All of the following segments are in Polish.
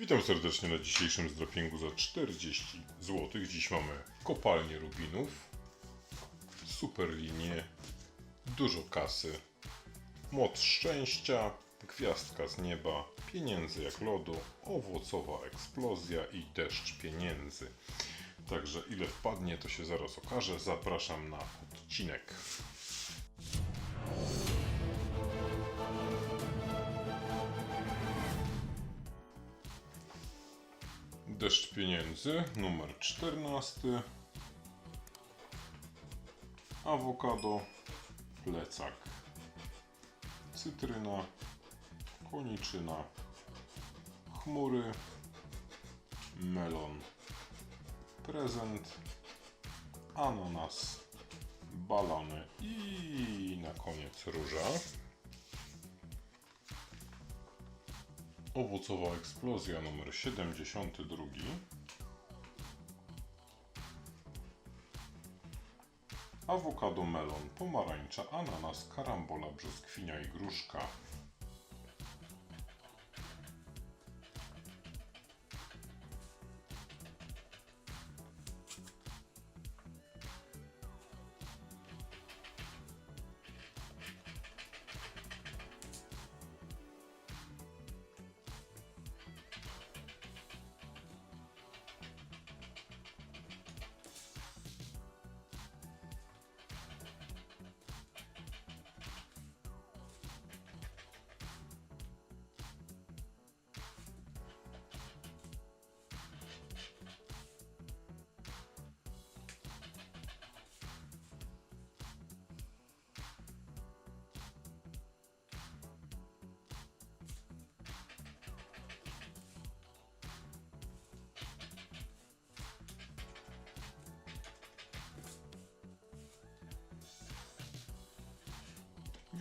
Witam serdecznie na dzisiejszym zdropingu za 40 zł. Dziś mamy kopalnię rubinów, super linie, dużo kasy, moc szczęścia, gwiazdka z nieba, pieniędzy jak lodu, owocowa eksplozja i deszcz pieniędzy. Także ile wpadnie to się zaraz okaże. Zapraszam na odcinek. Deszcz pieniędzy, numer 14. Awokado, plecak, cytryna, koniczyna, chmury, melon, prezent, ananas, balony i na koniec róża. Owocowa eksplozja numer 72. Awokado, melon, pomarańcza, ananas, karambola, brzoskwinia i gruszka.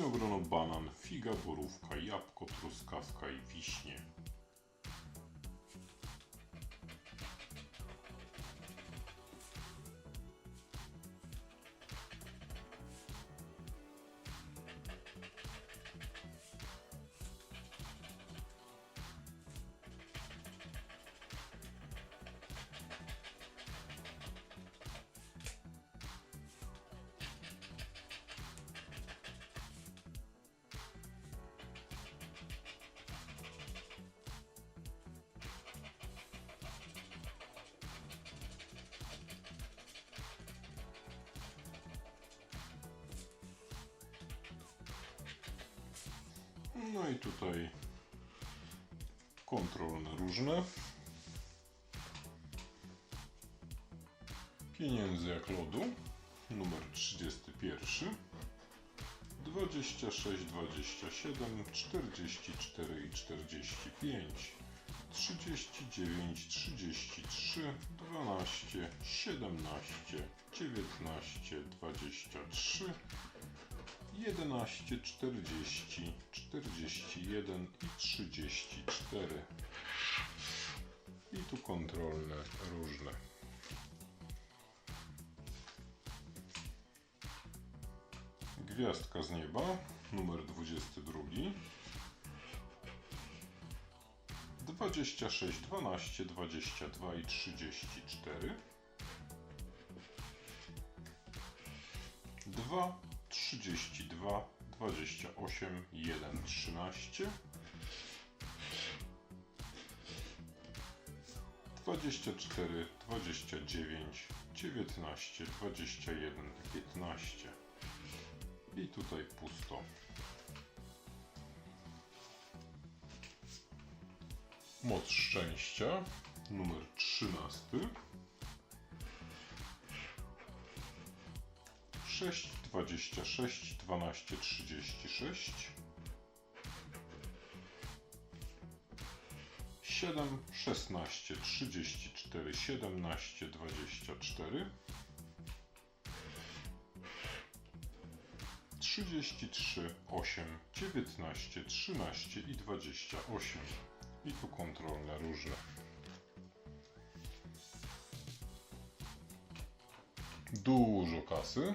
Winogrono, banan, figa, borówka, jabłko, truskawka i wiśnie. No i tutaj kontrolne różne. Pieniędzy jak lodu. Numer 31. 26, 27, 44 i 45. 39, 33, 12, 17, 19, 23, 11, 40, 41 i 34. I tu kontrolne różne. Gwiazdka z nieba, numer 22. 26, 12, 22 i 34. 2, 32, 28, 1, 13. 24, 29, 19, 21, 15. I tutaj pusto. Moc szczęścia, numer 13. 6, 26, 12, 36. 7, 16, 34, 17, 24. 33, 8, 19, 13 i 28. I tu kontrolne różne. Dużo kasy.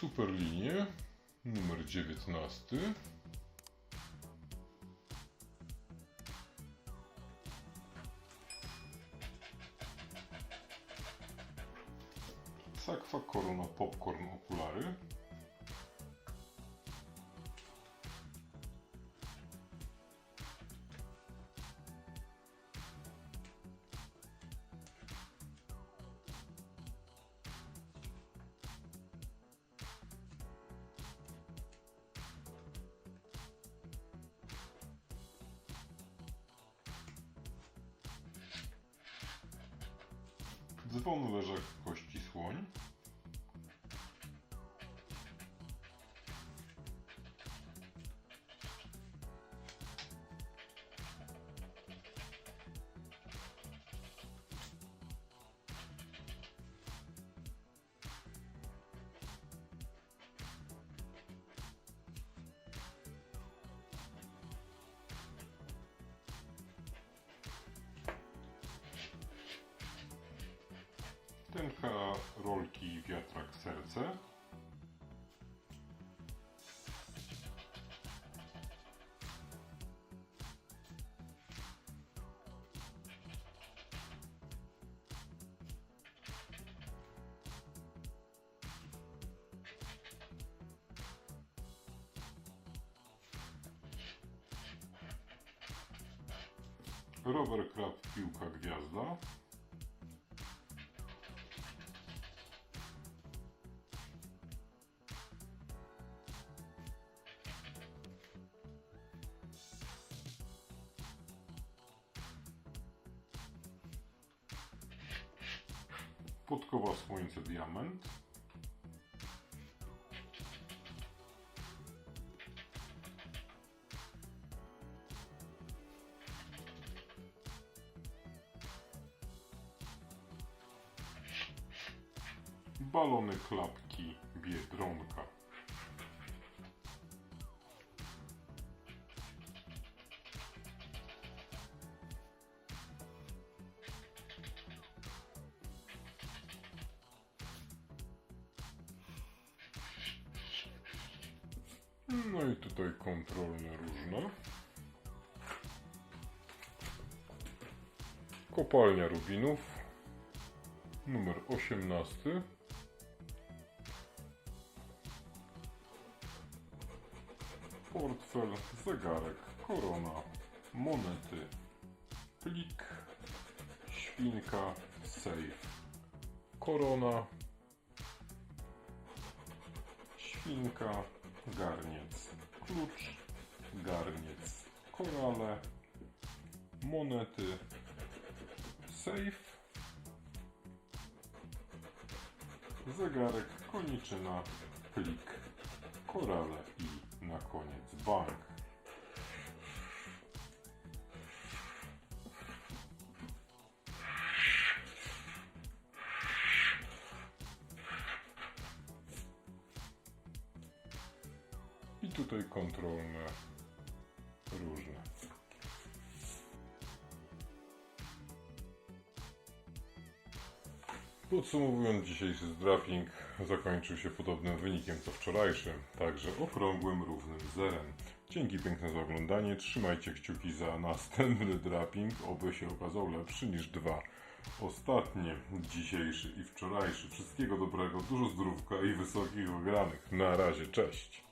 Superlinie numer 19. Sakwa Korona Popcorn Okulary. не повний. Tenka rolki wiatrak serce. Rower Krab Piłka Gwiazda. Podkowa Słońce Diament. Balony klapki No i tutaj kontrolne różne. Kopalnia Rubinów. Numer 18. Portfel, zegarek, korona, monety, plik, świnka, safe, korona, świnka, garniec, klucz, garniec, korale, monety, safe, zegarek, koniczyna, plik, korale i na koniec bank. Tutaj kontrolne różne. Podsumowując dzisiejszy zdraping, zakończył się podobnym wynikiem co wczorajszy, także okrągłym, równym zerem. Dzięki piękne za oglądanie, trzymajcie kciuki za następny draping, oby się okazał lepszy niż dwa ostatnie, dzisiejszy i wczorajszy. Wszystkiego dobrego, dużo zdrówka i wysokich wygranych. Na razie, cześć!